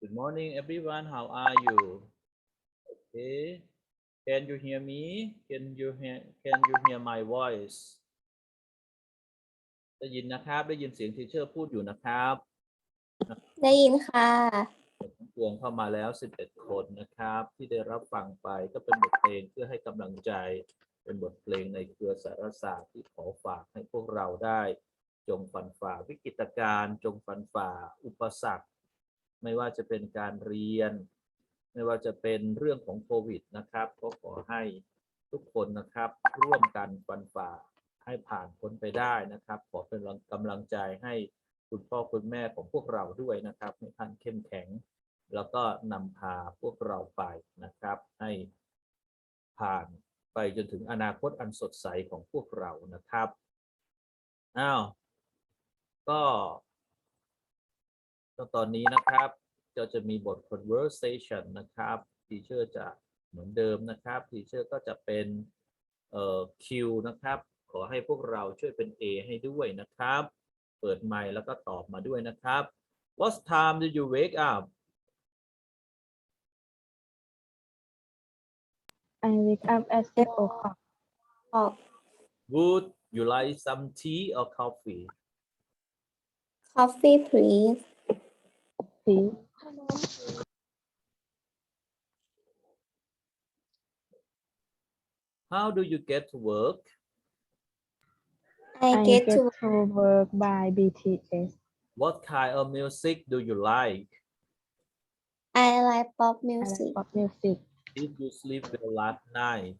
Good morning, everyone. How are you? Okay. Can you hear me? Can you hear Can you hear my voice? ได้ยินนะครับ ได้ยินเสียงทีเชอร์พูดอยู่นะครับ ได้ยินค่ะทั้งปวงเข้ามาแล้ว 11 คนนะครับ ที่ได้รับฟังไปก็เป็นบทเพลงเพื่อให้กำลังใจ เป็นบทเพลงในเครือสารศาสตร์ที่ขอฝากให้พวกเราได้ จงฟันฝ่าวิกฤตการณ์จงฟันฝ่าอุปสรรค ไม่ว่าจะเป็นการเรียน ไม่ว่าจะเป็นเรื่องของโควิดนะครับ ก็ขอให้ทุกคนนะครับร่วมกันฟันฝ่าให้ผ่านพ้นไปได้นะครับ ขอเป็นกำลังใจให้คุณพ่อคุณแม่ของพวกเราด้วยนะครับให้ท่านเข้มแข็ง แล้วก็นำพาพวกเราไปนะครับ ให้ผ่านไปจนถึงอนาคตอันสดใสของพวกเรานะครับอ้าวก็ ก็ตอนนี้นะครับก็จะมีบท conversation นะครับทีเชอร์จะเหมือนเดิมนะครับทีเชอร์ก็จะเป็นเอ่อ Q นะครับ ขอให้พวกเราช่วยเป็น A ให้ด้วยนะครับ เปิดไมค์แล้วก็ตอบมาด้วยนะครับ What time did you wake up I wake up at six o'clock. ออก Would you like some tea or coffee coffee please Please. How do you get to work I get to work by BTS. What kind of music do you like I like pop I music like pop music. Did you sleep well last night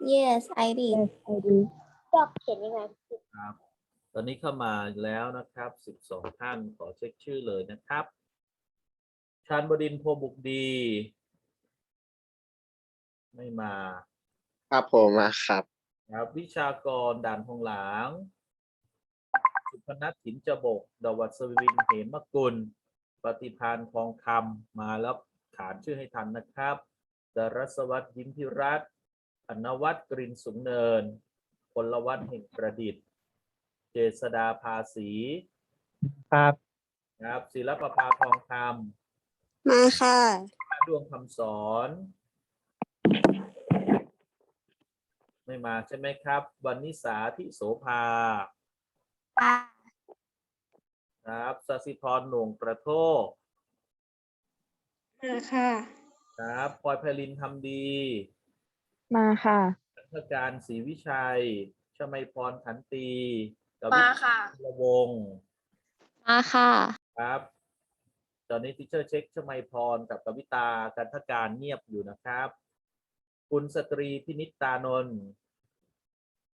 yes I did Yes, I do. ชอบเขียนยังไง ครับ ต อนนี้เข้ามาแล้วนะครับ 12 ท่าน ขอเช็คชื่อเลยนะครับ ชานบดินทร์โพบุกดี ไม่มา ครับผมมาครับ ครับ วิชากรด่านทองหลาง สุพนัทถินจบก ดวัสวินเหมกุล ปฏิพานทองคำมาแล้วขานชื่อให้ทันนะครับดารสวัสดิ์ยิ้มพิรัตน์อนวัตรกรินสูงเนินพลวัฒน์แห่งประดิษฐ์เจ ษดาภาษีครับครับศิลปภาทองคมาค่ะำดวงคำสอน ไม่มาใช่ไหมครับ วันนิสาทิโสภา ค่ะ ครับสสิพรหน่วงประโทษมาค่ะ ครับพลอยไพลินทำดี มาค่ะรัชการศรีวิชัยชมัยพรขันตี กวิมาค่ะระวงศ์มาค่ะ ครับ ตอนนี้ทิเชอร์เช็คชมัยพรกับกวิตากันทการเงียบอยู่นะครับ คุณสตรีพินิจตานนท์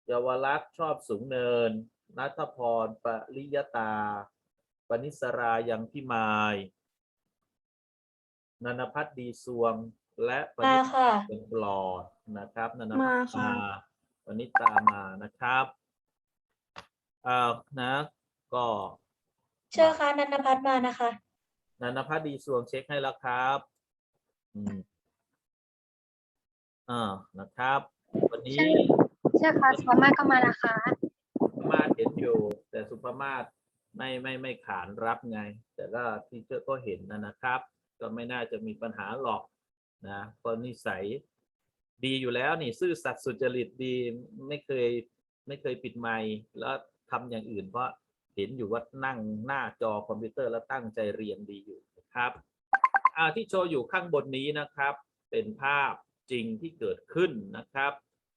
เยาวลักษณ์ชอบสูงเนินนัทพรปริยตา ปนิสรายังพิมายนันพัฒน์ดีสวงและปนิมาค่ะ เป็นปลอดนะครับนันพัมาฒน์ค่ะมาปนิตามานะครับ อ่านะก็เชื่อค่ะนันทพัฒน์มานะคะ นันพัฒน์ดีสวงเช็คให้แล้วครับอืมอ่านะครับ วันนี้เชื่อค่ะสุภามาก็มานะคะ สุภามาศเห็นอยู่ แต่สุภามาศไม่ไม่ไม่ขานรับไง แต่ก็ที่เจอก็เห็นนะนะครับ ก็ไม่น่าจะมีปัญหาหรอกนะเพราะนิสัยดีอยู่แล้วนี่ ซื่อสัตย์สุจริตดีไม่เคยไม่เคยปิดไมค์แล้ว ทำอย่างอื่น เพราะเห็นอยู่ว่านั่งหน้าจอคอมพิวเตอร์แล้วตั้งใจเรียนดีอยู่นะครับที่โชว์อยู่ข้างบนนี้นะครับ เป็นภาพจริงที่เกิดขึ้นนะครับ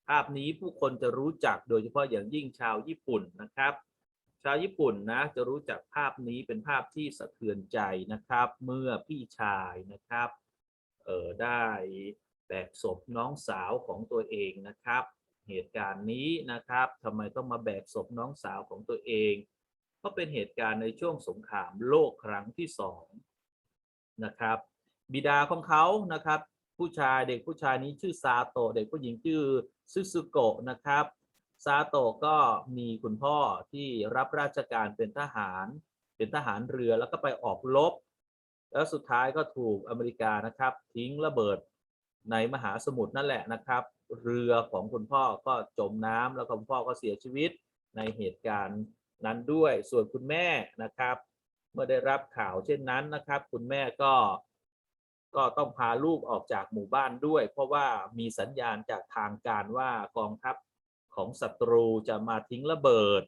ภาพนี้ผู้คนจะรู้จักโดยเฉพาะอย่างยิ่งชาวญี่ปุ่นนะครับ ชาวญี่ปุ่นนะจะรู้จักภาพนี้เป็นภาพที่สะเทือนใจนะครับ เมื่อพี่ชายนะครับเออได้แบกศพน้องสาวของตัวเองนะครับ เหตุการณ์นี้นะครับทำไมต้องมาแบกศพน้องสาวของตัวเองก็เป็นเหตุการณ์ในช่วงสงครามโลกครั้งที่สองนะครับ บิดาของเขานะครับ ผู้ชายเด็กผู้ชายนี้ชื่อซาโตะเด็กผู้หญิงชื่อซึซึโกะนะครับซาโตะก็มีคุณพ่อที่รับราชการเป็นทหาร เป็นทหารเรือแล้วก็ไปออกรบแล้วสุดท้ายก็ถูกอเมริกานะครับ ทิ้งระเบิด ในมหาสมุทรนั่นแหละนะครับ เรือของคุณพ่อก็จมน้ำแล้วคุณพ่อก็เสียชีวิตในเหตุการณ์นั้นด้วย ส่วนคุณแม่นะครับ เมื่อได้รับข่าวเช่นนั้นนะครับ คุณแม่ก็ก็ต้องพาลูกออกจากหมู่บ้านด้วย เพราะว่ามีสัญญาณจากทางการว่ากองทัพของศัตรูจะมาทิ้งระเบิด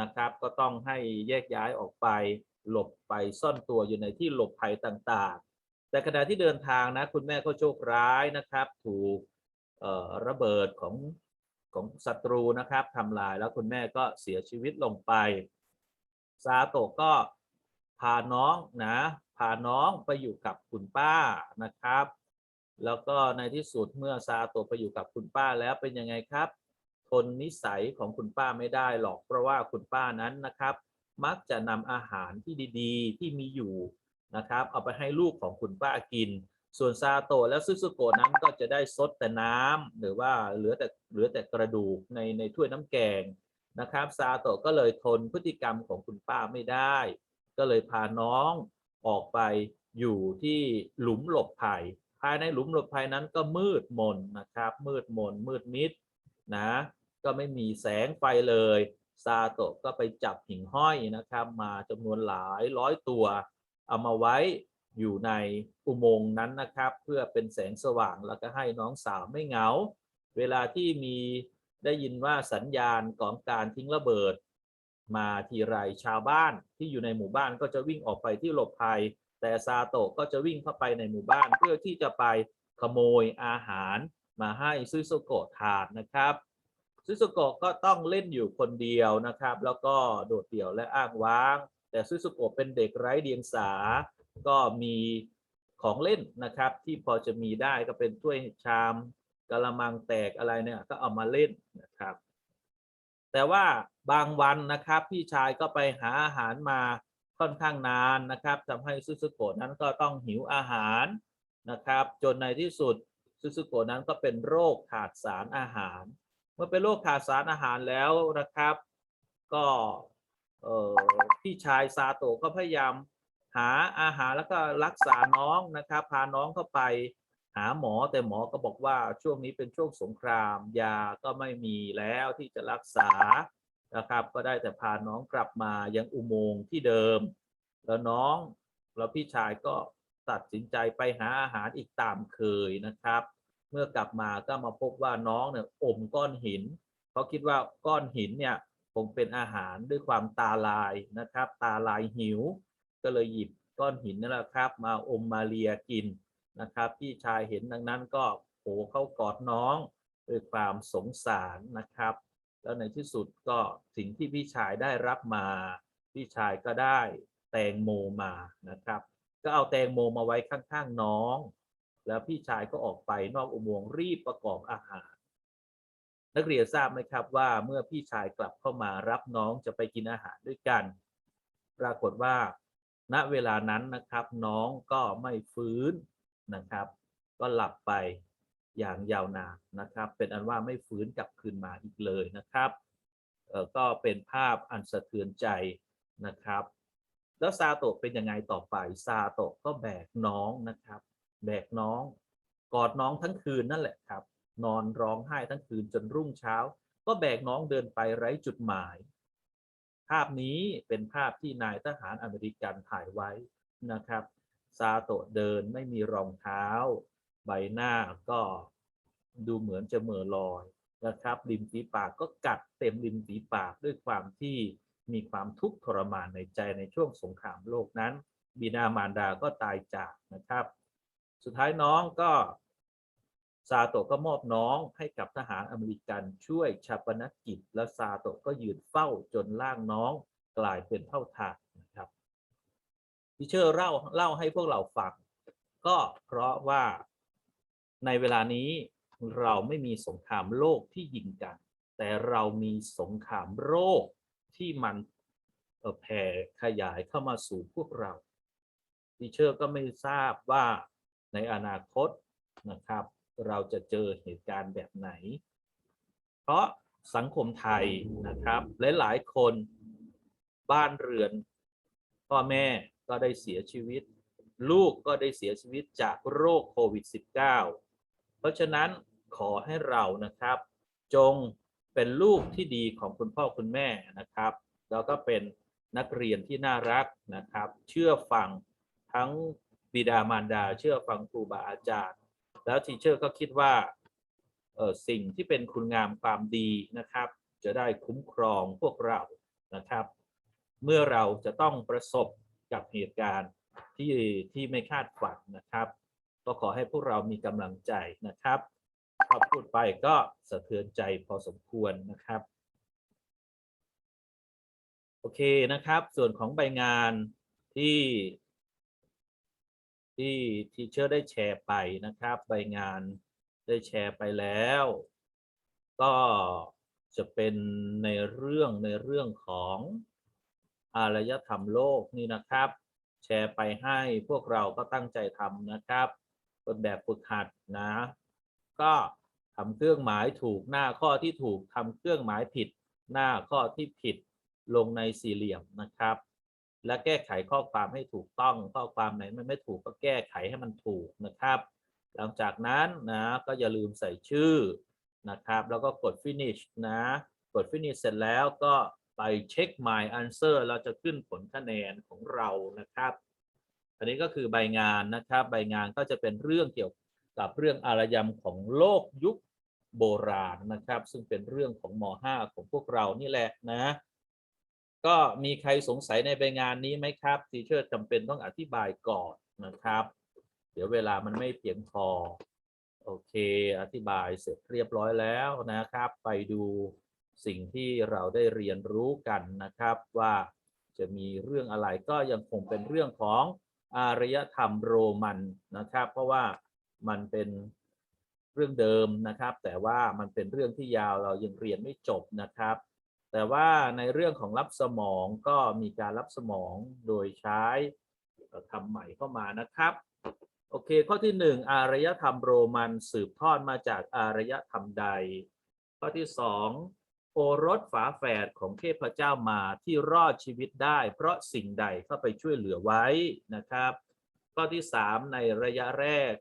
นะครับ ก็ต้องให้แยกย้ายออกไปหลบไปซ่อนตัวอยู่ในที่หลบภัยต่างๆ แต่ขณะที่เดินทางนะ คุณแม่ก็โชคร้ายนะครับ ถูกระเบิดของของศัตรูนะครับทำลายแล้วคุณแม่ก็เสียชีวิตลงไป ซาโตะก็พาน้องนะพาน้องไปอยู่กับคุณป้านะครับ แล้วก็ในที่สุดเมื่อซาโตะไปอยู่กับคุณป้าแล้วเป็นยังไงครับ ทนนิสัยของคุณป้าไม่ได้หรอกเพราะว่าคุณป้านั้นนะครับ มักจะนำอาหารที่ดีๆ ที่มีอยู่ นะครับ เอาไปให้ลูกของคุณป้ากิน ส่วนซาโตะและซึซุโกะนั้นก็จะได้ซดแต่น้ำหรือว่าเหลือแต่เหลือแต่กระดูกในในถ้วยน้ำแกงนะครับ ซาโตะก็เลยทนพฤติกรรมของคุณป้าไม่ได้ ก็เลยพาน้องออกไปอยู่ที่หลุมหลบภัย ภายในหลุมหลบภัยนั้นก็มืดมนนะครับ มืดมนมืดมิดนะก็ไม่มีแสงไฟเลย ซาโตะก็ไปจับหิ่งห้อยนะครับ มาจำนวนหลายร้อยตัว เอามาไว้อยู่ในอุโมงค์นั้นนะครับ เพื่อเป็นแสงสว่างแล้วก็ให้น้องสาวไม่เหงา เวลาที่มีได้ยินว่าสัญญาณของการทิ้งระเบิด มาทีไรชาวบ้านที่อยู่ในหมู่บ้านก็จะวิ่งออกไปที่หลบภัย แต่ซาโตะก็จะวิ่งเข้าไปในหมู่บ้าน เพื่อที่จะไปขโมยอาหารมาให้ซึโซโกะทานนะครับซึโซโกะก็ต้องเล่นอยู่คนเดียวนะครับ แล้วก็โดดเดี่ยวและอ้างว้าง แต่ซึโซโกะเป็นเด็กไร้เดียงสา ก็มีของเล่นนะครับที่พอจะมีได้ก็เป็นถ้วยชามกะละมังแตกอะไรเนี่ยก็เอามาเล่นนะครับ แต่ว่าบางวันนะครับพี่ชายก็ไปหาอาหารมาค่อนข้างนานนะครับทำให้ซุซุโกะนั้นก็ต้องหิวอาหารนะครับ จนในที่สุดซุซุโกะนั้นก็เป็นโรคขาดสารอาหาร เมื่อเป็นโรคขาดสารอาหารแล้วนะครับ ก็ เอ่อพี่ชายซาโตะก็พยายามหาอาหารแล้วก็รักษาน้องนะครับพาน้องเข้าไปหาหมอแต่หมอก็บอกว่าช่วงนี้เป็นช่วงสงคราม ยาก็ไม่มีแล้วที่จะรักษานะครับ ก็ได้แต่พาน้องกลับมายังอุโมงค์ที่เดิม แล้วน้องแล้วพี่ชายก็ตัดสินใจไปหาอาหารอีกตามเคยนะครับ เมื่อกลับมาก็มาพบว่าน้องเนี่ยอมก้อนหินเขาคิดว่าก้อนหินเนี่ย คงเป็นอาหารด้วยความตาลายนะครับ ตาลายหิว ก็เลยหยิบก้อนหินนั่นแหละครับ มาอมมาเลียกินนะครับพี่ชายเห็นดังนั้นก็โผเข้ากอดน้องด้วยความสงสารนะครับ แล้วในที่สุดก็สิ่งที่พี่ชายได้รับมา พี่ชายก็ได้แตงโมมานะครับ ก็เอาแตงโมมาไว้ข้างๆน้อง แล้วพี่ชายก็ออกไปนอกอุโมงค์รีบประกอบอาหาร นักเรียนทราบไหมครับว่าเมื่อพี่ชายกลับเข้ามารับน้องจะไปกินอาหารด้วยกัน ปรากฏว่า ณเวลานั้นนะครับ น้องก็ไม่ฟื้นนะครับ ก็หลับไปอย่างยาวนานนะครับ เป็นอันว่าไม่ฟื้นกลับคืนมาอีกเลยนะครับเออก็เป็นภาพอันสะเทือนใจนะครับ แล้วซาโตะเป็นยังไงต่อไปซาโตะก็แบกน้องนะครับ แบกน้องกอดน้องทั้งคืนนั่นแหละครับ นอนร้องไห้ทั้งคืนจนรุ่งเช้า ก็แบกน้องเดินไปไร้จุดหมาย ภาพนี้เป็นภาพที่นายทหารอเมริกันถ่ายไว้นะครับ ซาโตะเดินไม่มีรองเท้า ใบหน้าก็ดูเหมือนจะเหม่อลอยนะครับริมฝีปากก็กัดเต็มริมฝีปากด้วยความที่มีความทุกข์ทรมานในใจในช่วงสงครามโลกนั้น บิดามารดาก็ตายจากนะครับ สุดท้ายน้องก็ ซาโตะก็มอบน้องให้กับทหารอเมริกันช่วยชาปนกิจ และซาโตะก็ยืนเฝ้าจนร่างน้องกลายเป็นเท่าทานนะครับทิเชอร์เล่าเล่าให้พวกเราฟังก็เพราะว่าในเวลานี้เราไม่มีสงครามโลกที่ยิงกัน แต่เรามีสงครามโรคที่มันแผ่ขยายเข้ามาสู่พวกเราทิเชอร์ก็ไม่ทราบว่าในอนาคตนะครับ เราจะเจอเหตุการณ์แบบไหน เพราะสังคมไทยนะครับหลายๆคนบ้านเรือนพ่อแม่ก็ได้เสียชีวิต ลูกก็ได้เสียชีวิตจากโรคโควิด -19 เพราะฉะนั้นขอให้เรานะครับ จงเป็นลูกที่ดีของคุณพ่อคุณแม่นะครับแล้วก็เป็นนักเรียนที่น่ารักนะครับ เชื่อฟังทั้งบิดามารดา เชื่อฟังครูบาอาจารย์ แล้วทีเชอร์ก็คิดว่าสิ่งที่เป็นคุณงามความดีนะครับ จะได้คุ้มครองพวกเรานะครับ เมื่อเราจะต้องประสบกับเหตุการณ์ที่ที่ไม่คาดฝันนะครับ ก็ขอให้พวกเรามีกำลังใจนะครับพอพูดไปก็สะเทือนใจพอสมควรนะครับ โอเคนะครับ ส่วนของใบงานที่ ที่ทีเชอร์ได้แชร์ไปนะครับใบงานได้แชร์ไปแล้ว ก็จะเป็นในเรื่องในเรื่องของอารยธรรมโลกนี่นะครับ แชร์ไปให้พวกเราก็ตั้งใจทำนะครับเป็นแบบฝึกหัดนะ ก็ทำเครื่องหมายถูกหน้าข้อที่ถูกทำเครื่องหมายผิดหน้าข้อที่ผิดลงในสี่เหลี่ยมนะครับ และแก้ไขข้อความให้ถูกต้อง ข้อความไหนมันไม่ถูกก็แก้ไขให้มันถูกนะครับ หลังจากนั้นนะก็อย่าลืมใส่ชื่อนะครับ แล้วก็กด finish นะ กด finish เสร็จแล้วก็ไปเช็ค my answer เราจะขึ้นผลคะแนนของเรานะครับ อันนี้ก็คือใบงานนะครับ ใบงานก็จะเป็นเรื่องเกี่ยวกับเรื่องอารยธรรมของโลกยุคโบราณนะครับ ซึ่งเป็นเรื่องของม .5 ของพวกเรานี่แหละนะ ก็มีใครสงสัยในใบงานนี้ไหมครับทีเชอร์จำเป็นต้องอธิบายก่อนนะครับ เดี๋ยวเวลามันไม่เพียงพอ โอเค อธิบายเสร็จเรียบร้อยแล้วนะครับ ไปดูสิ่งที่เราได้เรียนรู้กันนะครับว่าจะมีเรื่องอะไรก็ยังคงเป็นเรื่องของอารยธรรมโรมันนะครับ เพราะว่ามันเป็นเรื่องเดิมนะครับ แต่ว่ามันเป็นเรื่องที่ยาวเรายังเรียนไม่จบนะครับ แต่ว่าในเรื่องของรับสมองก็มีการรับสมองโดยใช้คำใหม่เข้ามานะครับโอเค ข้อที่หนึ่งอารยธรรมโรมันสืบทอดมาจากอารยธรรมใด ข้อที่สองโอรสฝาแฝดของเทพเจ้ามาที่รอดชีวิตได้ เพราะสิ่งใดเข้าไปช่วยเหลือไว้นะครับ ข้อที่สามในระยะแรก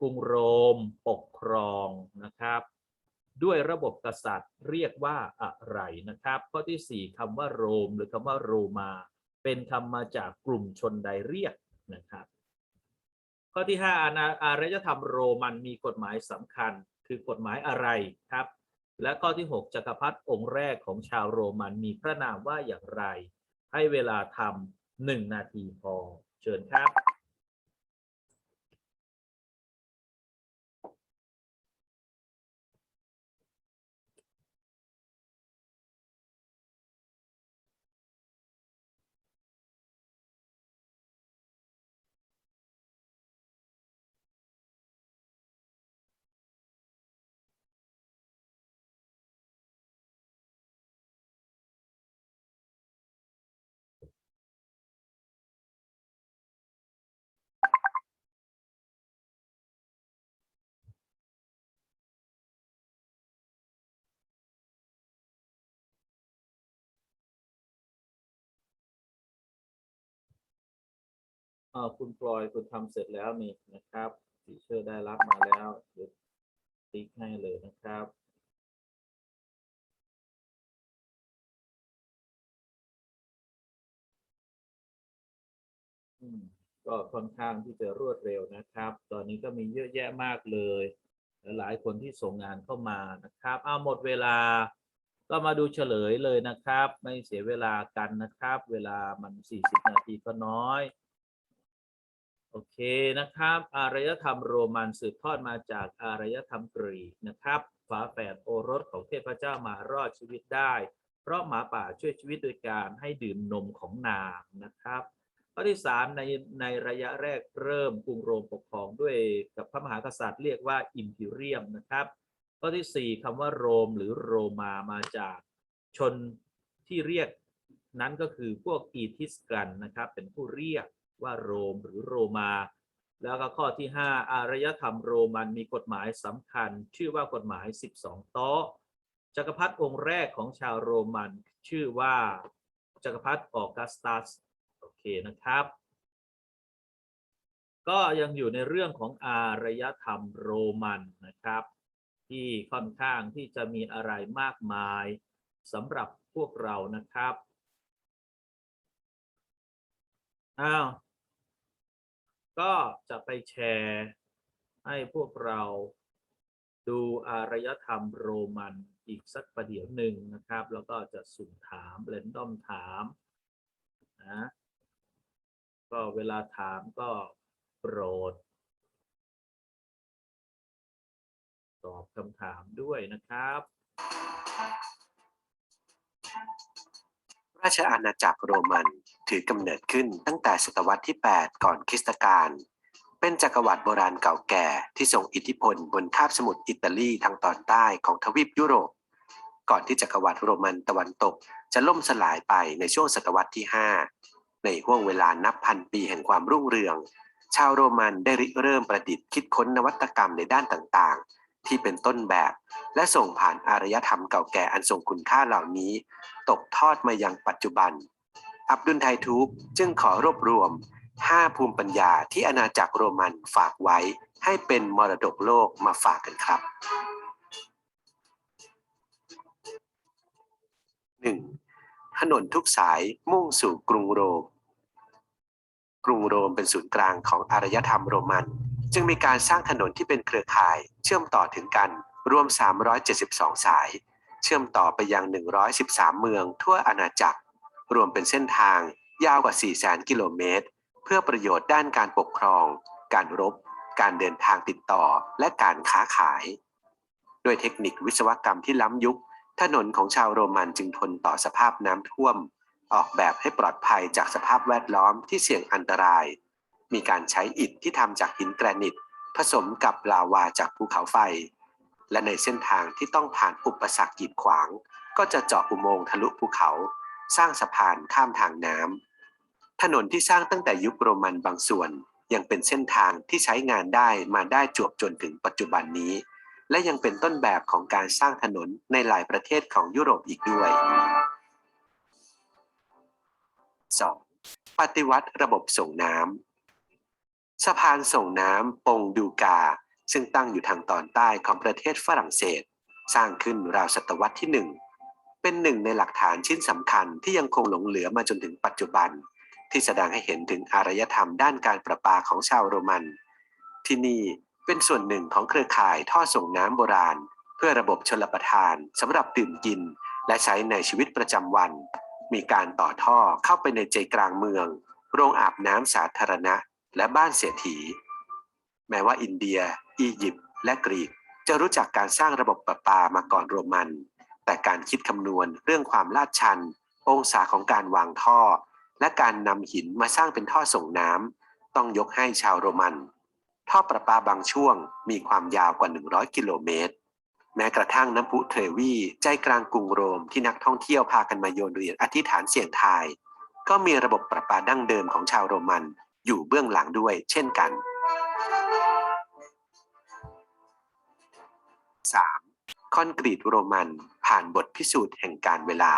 กรุงโรมปกครองนะครับ ด้วยระบบกษัตริย์เรียกว่าอะไรนะครับ ข้อที่สี่คำว่าโรม หรือคำว่าโรมา เป็นคำมาจากกลุ่มชนใดเรียกนะครับ ข้อที่ห้าอารยธรรมโรมันมีกฎหมายสำคัญ คือกฎหมายอะไรครับ และข้อที่หกจักรพรรดิองค์แรกของชาวโรมันมีพระนามว่าอย่างไร ให้เวลาทำหนึ่งนาทีพอ เชิญครับ เออคุณพลอยคุณทำเสร็จแล้วนี่นะครับฟีเชอร์ได้รับมาแล้วเดี๋ยวติ๊กให้เลยนะครับอืมก็ค่อนข้างที่จะรวดเร็วนะครับ ตอนนี้ก็มีเยอะแยะมากเลย หลายคนที่ส่งงานเข้ามานะครับ เอาหมดเวลา ก็มาดูเฉลยเลยนะครับ ไม่เสียเวลากันนะครับ เวลามัน 40 นาทีก็น้อย โอเคนะครับ อารยธรรมโรมันสืบทอดมาจากอารยธรรมกรีกนะครับฝาแฝดโอรสของเทพเจ้ามารอดชีวิตได้ เพราะหมาป่าช่วยชีวิตโดยการให้ดื่มนมของนางนะครับข้อที่สามในในระยะแรกเริ่มกรุงโรมปกครองด้วยกับพระมหากษัตริย์เรียกว่าอิมพีเรียมนะครับข้อที่สี่คำว่าโรมหรือโรมามาจากชนที่เรียกนั้นก็คือพวกอีทิสกันนะครับเป็นผู้เรียก ว่าโรมหรือโรมา แล้วก็ข้อที่ 5 อารยธรรมโรมันมีกฎหมายสำคัญ ชื่อว่ากฎหมาย 12ต๊ะจักรพรรดิองค์แรกของชาวโรมัน ชื่อว่าจักรพรรดิออกัสตัสโอเคนะครับ ก็ยังอยู่ในเรื่องของอารยธรรมโรมันนะครับ ที่ค่อนข้างที่จะมีอะไรมากมายสำหรับพวกเรานะครับอ้าว ก็จะไปแชร์ให้พวกเราดูอารยธรรมโรมันอีกสักประเดี๋ยวหนึ่งนะครับ แล้วก็จะสุ่มถามเรนดอมถามนะก็เวลาถามก็โปรด ตอบคำถามด้วยนะครับ ราชอาณาจักรโรมัน ถือกำเนิดขึ้นตั้งแต่ศตวรรษที่ 8 ก่อนคริสตกาล เป็นจักรวรรดิโบราณเก่าแก่ที่ทรงอิทธิพลบนคาบสมุทรอิตาลีทางตอนใต้ของทวีปยุโรป ก่อนที่จักรวรรดิโรมันตะวันตกจะล่มสลายไปในช่วงศตวรรษที่ 5 ในห่วงเวลานับพันปีแห่งความรุ่งเรือง ชาวโรมันได้ริเริ่มประดิษฐ์คิดค้นนวัตกรรมในด้านต่างๆ ที่เป็นต้นแบบ และส่งผ่านอารยธรรมเก่าแก่อันทรงคุณค่าเหล่านี้ ตกทอดมายังปัจจุบัน อับดุลไททูบจึงขอรวบรวม 5 ภูมิปัญญาที่อาณาจักรโรมันฝากไว้ ให้เป็นมรดกโลกมาฝากกันครับ 1. ถนนทุกสายมุ่งสู่กรุงโรม กรุงโรมเป็นศูนย์กลางของอารยธรรมโรมัน จึงมีการสร้างถนนที่เป็นเครือข่าย เชื่อมต่อถึงกันรวม 372 สาย เชื่อมต่อไปยัง 113 เมืองทั่วอาณาจักร รวมเป็นเส้นทางยาวกว่า 400,000 กิโลเมตร เพื่อประโยชน์ด้านการปกครอง การรบ การเดินทางติดต่อ และการค้าขาย ด้วยเทคนิควิศวกรรมที่ล้ำยุค ถนนของชาวโรมันจึงทนต่อสภาพน้ำท่วม ออกแบบให้ปลอดภัยจากสภาพแวดล้อมที่เสี่ยงอันตราย มีการใช้อิฐที่ทำจากหินแกรนิต ผสมกับลาวาจากภูเขาไฟ และในเส้นทางที่ต้องผ่านอุปสรรคกีดขวาง ก็จะเจาะอุโมงค์ทะลุภูเขา สร้างสะพานข้ามทางน้ำถนนที่สร้างตั้งแต่ยุคโรมันบางส่วน ยังเป็นเส้นทางที่ใช้งานได้มาได้จวบจนถึงปัจจุบันนี้ และยังเป็นต้นแบบของการสร้างถนนในหลายประเทศของยุโรปอีกด้วย 2. ปฏิวัติระบบส่งน้ำสะพานส่งน้ำปงดูกา ซึ่งตั้งอยู่ทางตอนใต้ของประเทศฝรั่งเศส สร้างขึ้นราวศตวรรษที่หนึ่ง เป็นหนึ่งในหลักฐานชิ้นสำคัญที่ยังคงหลงเหลือมาจนถึงปัจจุบัน ที่แสดงให้เห็นถึงอารยธรรมด้านการประปาของชาวโรมัน ที่นี่เป็นส่วนหนึ่งของเครือข่ายท่อส่งน้ำโบราณ เพื่อระบบชลประทานสำหรับดื่มกิน และใช้ในชีวิตประจำวัน มีการต่อท่อเข้าไปในใจกลางเมือง โรงอาบน้ำสาธารณะ และบ้านเศรษฐี แม้ว่าอินเดีย อียิปต์และกรีก จะรู้จักการสร้างระบบประปามาก่อนโรมัน แต่การคิดคำนวณเรื่องความลาดชัน องศาของการวางท่อ และการนำหินมาสร้างเป็นท่อส่งน้ำต้องยกให้ชาวโรมัน ท่อประปาบางช่วงมีความยาวกว่า 100 กิโลเมตร แม้กระทั่งน้ำพุเทรวีใจกลางกรุงโรมที่นักท่องเที่ยวพากันมาโยนเหรียญอธิษฐานเสี่ยงทาย ก็มีระบบประปาดั้งเดิมของชาวโรมันอยู่เบื้องหลังด้วยเช่นกัน 3. คอนกรีตโรมันผ่านบทพิสูจน์แห่งการเวลา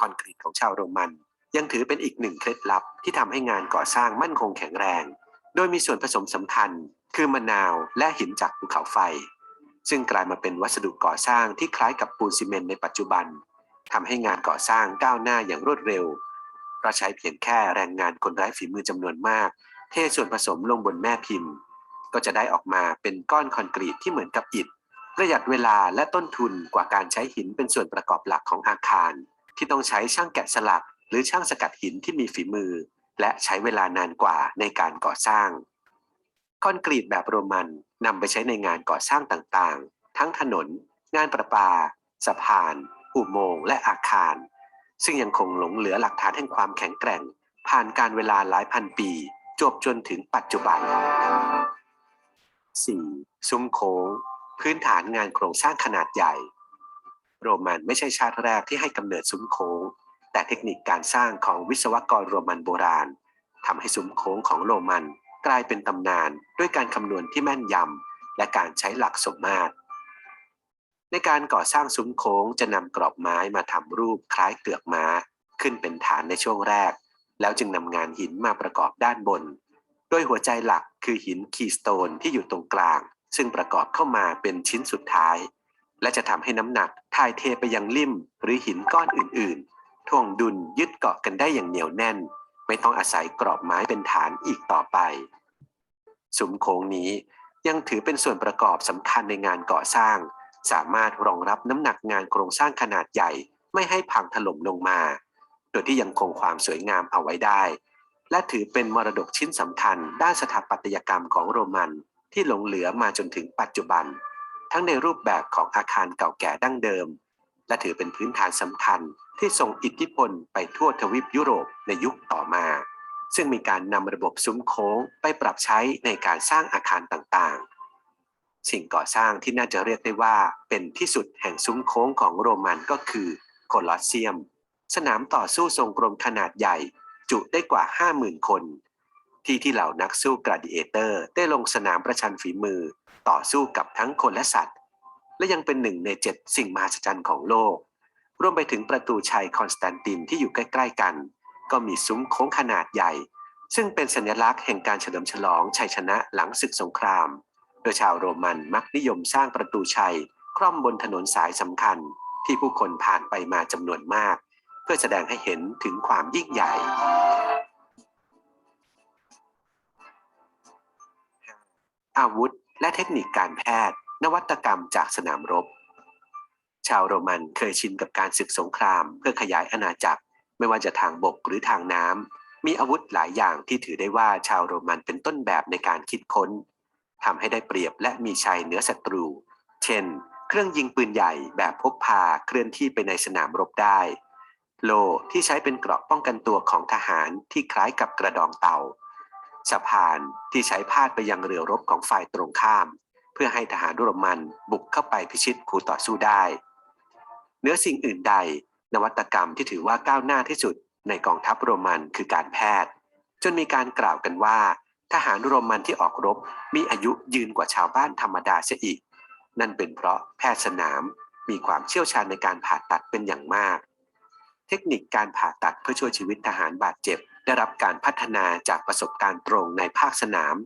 คอนกรีตของชาวโรมันยังถือเป็นอีกหนึ่งเคล็ดลับที่ทำให้งานก่อสร้างมั่นคงแข็งแรง โดยมีส่วนผสมสำคัญ คือมะนาวและหินจากภูเขาไฟ ซึ่งกลายมาเป็นวัสดุก่อสร้างที่คล้ายกับปูนซีเมนต์ในปัจจุบันทำให้งานก่อสร้างก้าวหน้าอย่างรวดเร็วเราใช้เพียงแค่แรงงานคนไร้ฝีมือจำนวนมาก เทส่วนผสมลงบนแม่พิมพ์ ก็จะได้ออกมาเป็นก้อนคอนกรีตที่เหมือนกับอิฐ ประหยัดเวลาและต้นทุนกว่าการใช้หินเป็นส่วนประกอบหลักของอาคาร ที่ต้องใช้ช่างแกะสลัก หรือช่างสกัดหินที่มีฝีมือ และใช้เวลานานกว่าในการก่อสร้าง คอนกรีตแบบโรมันนำไปใช้ในงานก่อสร้างต่างๆ ทั้งถนน งานประปา สะพาน อุโมงค์และอาคาร ซึ่งยังคงหลงเหลือหลักฐานแห่งความแข็งแกร่ง ผ่านการเวลาหลายพันปี จบจนถึงปัจจุบัน 4. ซุ้มโค้ง พื้นฐานงานโครงสร้างขนาดใหญ่ โรมันไม่ใช่ชาติแรกที่ให้กำเนิดซุ้มโค้ง แต่เทคนิคการสร้างของวิศวกรโรมันโบราณทำให้ซุ้มโค้งของโรมันกลายเป็นตำนานด้วยการคำนวณที่แม่นยำและการใช้หลักสมมาตร ในการก่อสร้างซุ้มโค้งจะนำกรอบไม้มาทำรูปคล้ายเกือกม้า ขึ้นเป็นฐานในช่วงแรก แล้วจึงนำงานหินมาประกอบด้านบน โดยหัวใจหลักคือหินคีสโตนที่อยู่ตรงกลาง ซึ่งประกอบเข้ามาเป็นชิ้นสุดท้าย และจะทำให้น้ำหนักถ่ายเทไปยังลิ่มหรือหินก้อนอื่นๆถ่วงดุลยึดเกาะกันได้อย่างเหนียวแน่น ไม่ไม่ต้องอาศัยกรอบไม้เป็นฐานอีกต่อไปซุ้มโค้งนี้ยังถือเป็นส่วนประกอบสำคัญในงานก่อสร้าง สามารถรองรับน้ำหนักงานโครงสร้างขนาดใหญ่ไม่ให้พังถล่มลงมา โดยที่ยังคงความสวยงามเอาไว้ได้ และถือเป็นมรดกชิ้นสำคัญด้านสถาปัตยกรรมของโรมัน ที่หลงเหลือมาจนถึงปัจจุบัน ทั้งในรูปแบบของอาคารเก่าแก่ดั้งเดิม และถือเป็นพื้นฐานสำคัญที่ส่งอิทธิพลไปทั่วทวีปยุโรปในยุคต่อมา ซึ่งมีการนำระบบซุ้มโค้งไปปรับใช้ในการสร้างอาคารต่างๆ สิ่งก่อสร้างที่น่าจะเรียกได้ว่าเป็นที่สุดแห่งซุ้มโค้งของโรมันก็คือโคลอสเซียม สนามต่อสู้ทรงกรมขนาดใหญ่จุได้กว่า 50,000 คน ที่ที่เหล่านักสู้กราดิเอเตอร์ได้ลงสนามประชันฝีมือ ต่อสู้กับทั้งคนและสัตว์ และยังเป็นหนึ่งในเจ็ดสิ่งมหัศจรรย์ของโลก รวมไปถึงประตูชัยคอนสแตนตินที่อยู่ใกล้ ๆ กัน ก็มีซุ้มโค้งขนาดใหญ่ ซึ่งเป็นสัญลักษณ์แห่งการเฉลิมฉลองชัยชนะหลังศึกสงคราม โดยชาวโรมันมักนิยมสร้างประตูชัยคร่อมบนถนนสายสำคัญที่ผู้คนผ่านไปมาจำนวนมาก เพื่อแสดงให้เห็นถึงความยิ่งใหญ่ อาวุธ และเทคนิคการแพทย์ นวัตกรรมจากสนามรบ ชาวโรมันเคยชินกับการศึกสงคราม เพื่อขยายอาณาจักร ไม่ว่าจะทางบกหรือทางน้ำมีอาวุธหลายอย่างที่ถือได้ว่าชาวโรมันเป็นต้นแบบในการคิดค้นทำให้ได้เปรียบและมีชัยเหนือศัตรู เช่น เครื่องยิงปืนใหญ่แบบพกพาเคลื่อนที่ไปในสนามรบได้ โลที่ใช้เป็นเกราะป้องกันตัวของทหารที่คล้ายกับกระดองเต่า สะพานที่ใช้พาดไปยังเรือรบของฝ่ายตรงข้าม เพื่อให้ทหารโรมันบุกเข้าไปพิชิตคู่ต่อสู้ได้ เนื้อสิ่งอื่นใด นวัตกรรมที่ถือว่าก้าวหน้าที่สุดในกองทัพโรมันคือการแพทย์ จนมีการกล่าวกันว่า ทหารโรมันที่ออกรบมีอายุยืนกว่าชาวบ้านธรรมดาเสียอีก นั่นเป็นเพราะแพทย์สนามมีความเชี่ยวชาญในการผ่าตัดเป็นอย่างมาก เทคนิคการผ่าตัดเพื่อช่วยชีวิตทหารบาดเจ็บ ได้รับการพัฒนาจากประสบการณ์ตรงในภาคสนาม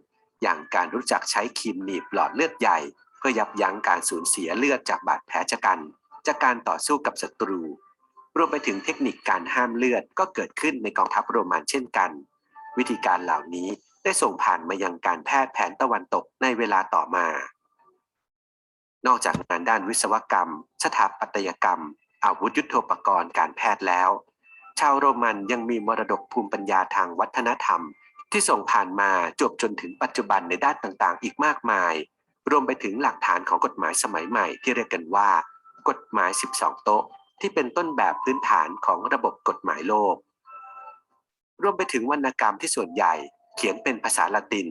อย่างการรู้จักใช้ครีมหนีบหลอดเลือดใหญ่ เพื่อยับยั้งการสูญเสียเลือดจากบาดแผลชะกัน จากการต่อสู้กับศัตรู รวมไปถึงเทคนิคการห้ามเลือดก็เกิดขึ้นในกองทัพโรมันเช่นกัน วิธีการเหล่านี้ได้ส่งผ่านมายังการแพทย์แผนตะวันตกในเวลาต่อมา นอกจากงานด้านวิศวกรรม สถาปัตยกรรม อาวุธยุทโธปกรณ์การแพทย์แล้ว ชาวโรมันยังมีมรดกภูมิปัญญาทางวัฒนธรรม ที่ส่งผ่านมาจบจนถึงปัจจุบันในด้านต่างๆ อีกมากมาย รวมไปถึงหลักฐานของกฎหมายสมัยใหม่ที่เรียกกันว่า กฎหมาย 12 โต๊ะ ที่เป็นต้นแบบพื้นฐานของระบบกฎหมายโลก รวมไปถึงวรรณกรรมที่ส่วนใหญ่ เขียนเป็นภาษาละติน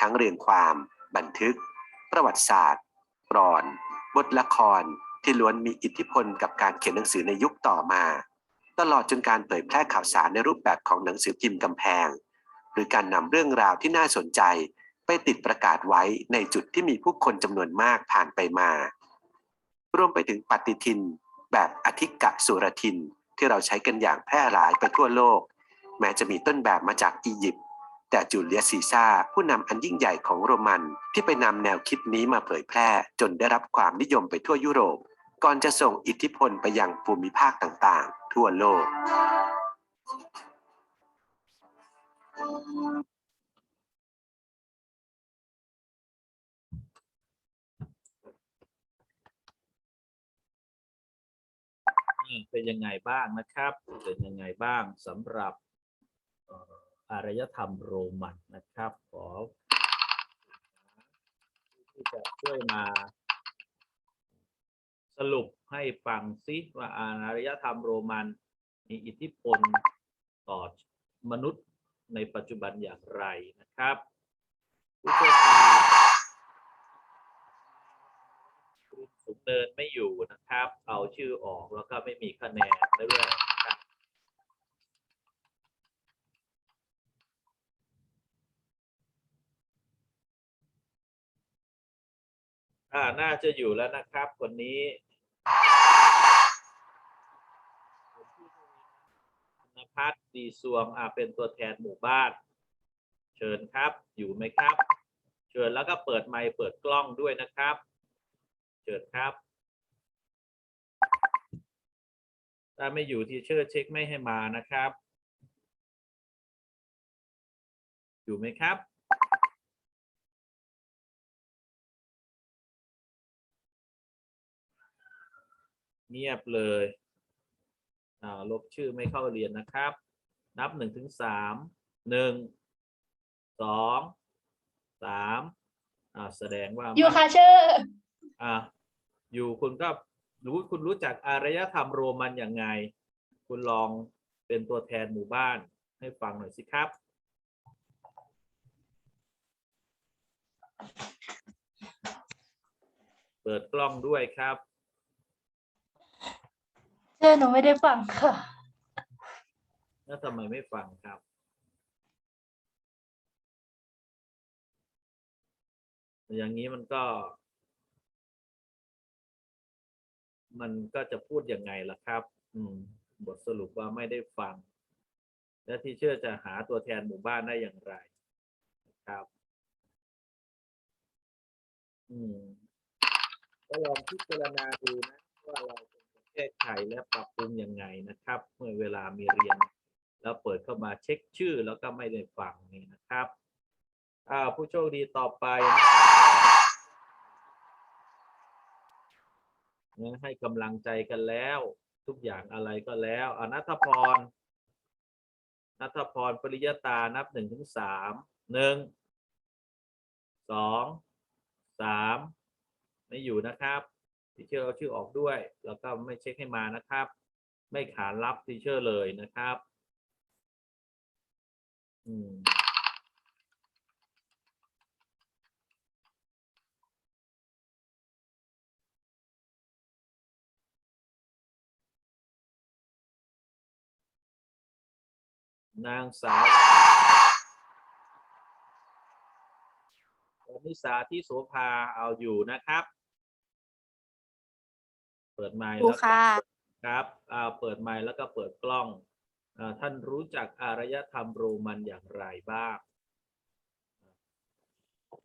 ทั้งเรียงความ บันทึก ประวัติศาสตร์กรอน บทละครที่ล้วนมีอิทธิพลกับการเขียนหนังสือในยุคต่อมา ตลอดจนการเผยแพร่ข่าวสารในรูปแบบของหนังสือพิมพ์กำแพง หรือการนำเรื่องราวที่น่าสนใจ ไปติดประกาศไว้ในจุดที่มีผู้คนจำนวนมากผ่านไปมา รวมไปถึงปฏิทิน แบบอธิกะสุรทินที่เราใช้กันอย่างแพร่หลายไปทั่วโลก แม้จะมีต้นแบบมาจากอียิปต์แต่จูเลียสซีซ่าผู้นำอันยิ่งใหญ่ของโรมันที่ไปนำแนวคิดนี้มาเผยแพร่จนได้รับความนิยมไปทั่วยุโรป ก่อนจะส่งอิทธิพลไปยังภูมิภาคต่างๆ ทั่วโลก เป็นยังไงบ้างนะครับ เป็นยังไงบ้างสำหรับอารยธรรมโรมันนะครับ ขอที่จะช่วยมา สรุปให้ฟังซิว่าอารยธรรมโรมันมีอิทธิพลต่อมนุษย์ในปัจจุบันอย่างไรนะครับผู้ชคดีคุณสุมเนินไม่อยู่นะครับ เอาชื่อออกแล้วก็ไม่มีคะแนนเรื่องนะครับน่าจะอยู่แล้วนะครับคนนี้ นภัสดีสวงอ่าเป็นตัวแทนหมู่บ้าน เชิญครับอยู่ไหมครับ เชิญแล้วก็เปิดไมค์เปิดกล้องด้วยนะครับ เชิญครับ ถ้าไม่อยู่ที่เชิญเช็คไม่ให้มานะครับ อยู่ไหมครับเงียบเลย ลบชื่อไม่เข้าเรียนนะครับ นับหนึ่งถึงสามหนึ่งสองสามอ่าแสดงว่าอยู่ค่ะเชื่ออ่าอยู่คุณก็รู้คุณรู้จักอารยธรรมโรมันอย่างไง คุณลองเป็นตัวแทนหมู่บ้านให้ฟังหน่อยสิครับเปิดกล้องด้วยครับเชื่อหนูไม่ได้ฟังค่ะ แล้วทำไมไม่ฟังครับ อย่างนี้มันก็ มันก็จะพูดยังไงล่ะครับ อืม บทสรุปว่าไม่ได้ฟัง และที่เชื่อจะหาตัวแทนหมู่บ้านได้อย่างไรครับ อืมก็ลองพิจารณาดูนะว่าเรา แก้ไขและปรับปรุงยังไงนะครับ เมื่อเวลามีเรียน แล้วเปิดเข้ามาเช็คชื่อแล้วก็ไม่ได้ฟังนี่นะครับอ่าผู้โชคดีต่อไปนะให้กำลังใจกันแล้ว ทุกอย่างอะไรก็แล้วอนัทพรนัทพรปริยตานับหนึ่งถึงสามหนึ่งสองสามไม่อยู่นะครับ ทีเชอร์เอาชื่อออกด้วย แล้วก็ไม่เช็คให้มานะครับ ไม่ขานรับทีเชอร์เลยนะครับ อืมนางสาวนิสาที่โสภาเอาอยู่นะครับ เปิดไมค์ครูแล้วก็ค่ะ ครับอ่าเปิดไมค์แล้วก็เปิดกล้องอ่าท่านรู้จักอารยธรรมโรมันอย่างไรบ้าง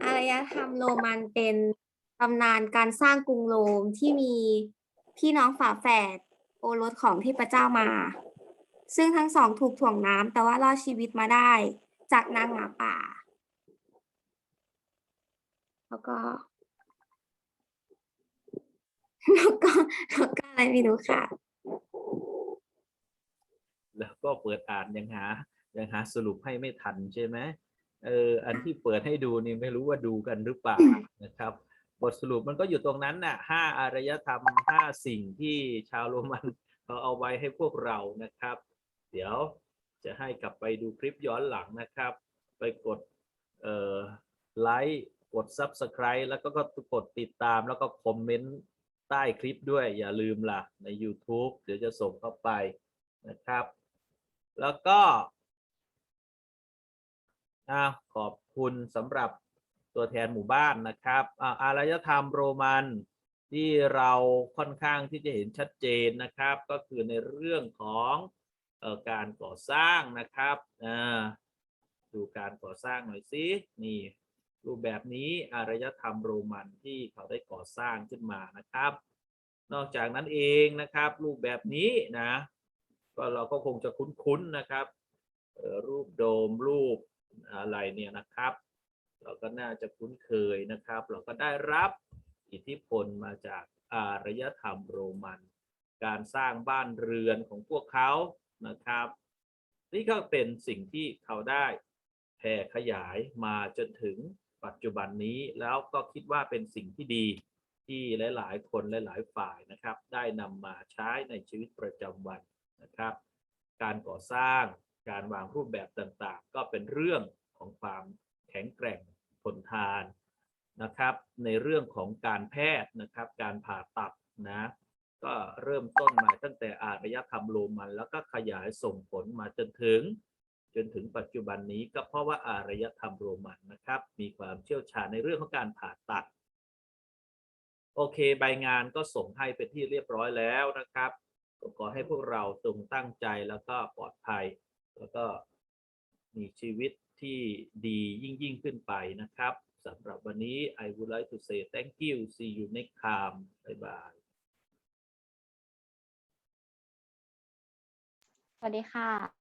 อารยธรรมโรมันเป็นตำนานการสร้างกรุงโรมที่มีพี่น้องฝาแฝดโอรสของเทพเจ้ามา ซึ่งทั้งสองถูกถ่วงน้ำแต่ว่ารอดชีวิตมาได้ จากนางหมาป่า แล้วก็ แล้วก็แล้วก็อะไรไม่รู้ค่ะ แล้วก็เปิดอ่านยังหายังหาสรุปให้ไม่ทันใช่ไหมเอออันที่เปิดให้ดูนี่ไม่รู้ว่าดูกันหรือเปล่านะครับ บทสรุปมันก็อยู่ตรงนั้นน่ะห้าอารยธรรมห้าสิ่งที่ชาวโรมันเขาเอาไว้ให้พวกเรานะครับ เดี๋ยวจะให้กลับไปดูคลิปย้อนหลังนะครับ ไปกดเอ่อไลค์กด Subscribe แล้วก็ก็กดติดตามแล้วก็คอมเมนต์ ใต้คลิปด้วยอย่าลืมล่ะใน YouTube เดี๋ยวจะส่งเข้าไปนะครับ แล้วก็ขอบคุณสำหรับตัวแทนหมู่บ้านนะครับอาอารยธรรมโรมันที่เราค่อนข้างที่จะเห็นชัดเจนนะครับ ก็คือในเรื่องของอการก่อสร้างนะครับดูการก่อสร้างหน่อยสินี่ รูปแบบนี้อารยธรรมโรมันที่เขาได้ก่อสร้างขึ้นมานะครับ นอกจากนั้นเองนะครับ รูปแบบนี้นะ ก็เราก็คงจะคุ้นๆนะครับรูปโดมรูปอะไรเนี่ยนะครับ เราก็น่าจะคุ้นเคยนะครับ เราก็ได้รับอิทธิพลมาจากอารยธรรมโรมัน การสร้างบ้านเรือนของพวกเขานะครับ นี่ก็เป็นสิ่งที่เขาได้แผ่ขยายมาจนถึง ปัจจุบันนี้แล้วก็คิดว่าเป็นสิ่งที่ดีที่หลาย ๆ คนหลาย ๆ ฝ่ายนะครับ ได้นำมาใช้ในชีวิตประจำวันนะครับ การก่อสร้างการวางรูปแบบต่าง ๆ ก็เป็นเรื่องของความแข็งแกร่งทนทานนะครับ ในเรื่องของการแพทย์นะครับ การผ่าตัดนะก็เริ่มต้นมาตั้งแต่อารยธรรมโรมัน แล้วก็ขยายส่งผลมาจนถึง จนถึงปัจจุบันนี้ก็เพราะว่าอารยธรรมโรมันนะครับ มีความเชี่ยวชาญในเรื่องของการผ่าตัด โอเค ใบงานก็ส่งให้เป็นที่เรียบร้อยแล้วนะครับก็ขอให้พวกเราจงตั้งใจแล้วก็ปลอดภัย แล้วก็มีชีวิตที่ดียิ่งยิ่งขึ้นไปนะครับสำหรับวันนี้ I would like to say thank you see you next time bye bye สวัสดีค่ะ